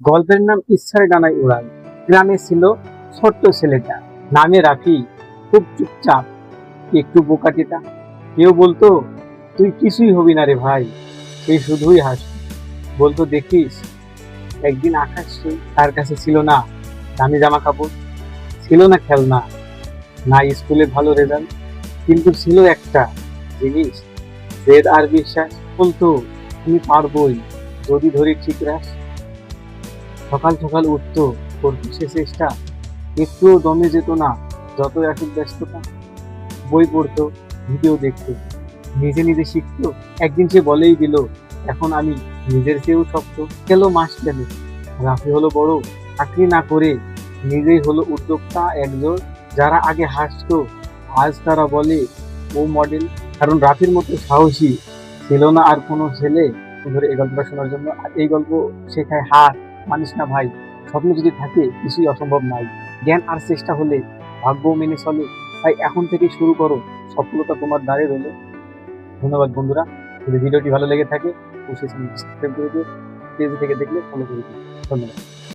গল্পের নাম ইচ্ছার ডানায় উড়াল গ্রামে ছিল ছোট্ট ছেলেটা। নামে রাখি, খুব চুপচাপ। একটু বোকাটিটা কেউ বলতো, তুই কিছুই হবি না রে ভাই। সে শুধুই হাস বলতো, দেখিস, একদিন আকাশ তার কাছে ছিল না, দামি জামা কাপড় ছিল না খেলনা, না স্কুলে ভালো রেজাল্ট, কিন্তু ছিল একটা জিনিস। জেদ আর বিশ্বাস বলতো তুমি পারবই। যদি ধরি ঠিক রাখ সকাল সকাল উঠতো করতো সে চেষ্টা। একটুও দমে যেত না যত আসুক ব্যস্ততা। বই পড়তো, ভিডিও দেখত। নিজে নিজে শিখতো। একদিন সে বলেই দিল, এখন আমি নিজের চেয়েও শক্ত। গেল মাস গেল রাফি হলো বড়। চাকরি না করে নিজেই হলো উদ্যোক্তা একজন। যারা আগে হাসতো, আজ তারা বলে, ও মডেল কারণ রাফির মতো সাহসী ছিল না আর কোনো ছেলে। ধরে এই গল্পটা শোনার জন্য এই গল্প শেখায় হার মানিস না ভাই, স্বপ্ন যদি থাকে, কিছুই অসম্ভব নাই। জ্ঞান আর চেষ্টা হলে ভাগ্য মেনে চলে। তাই এখন থেকে শুরু করো, সফলতা তোমার দ্বারে রইল। ধন্যবাদ বন্ধুরা। যদি ভিডিওটি ভালো লেগে থাকে, অবশ্যই সাবস্ক্রাইব করে দিও। পেজ থেকে দেখলে ফলো করে দিও। ধন্যবাদ।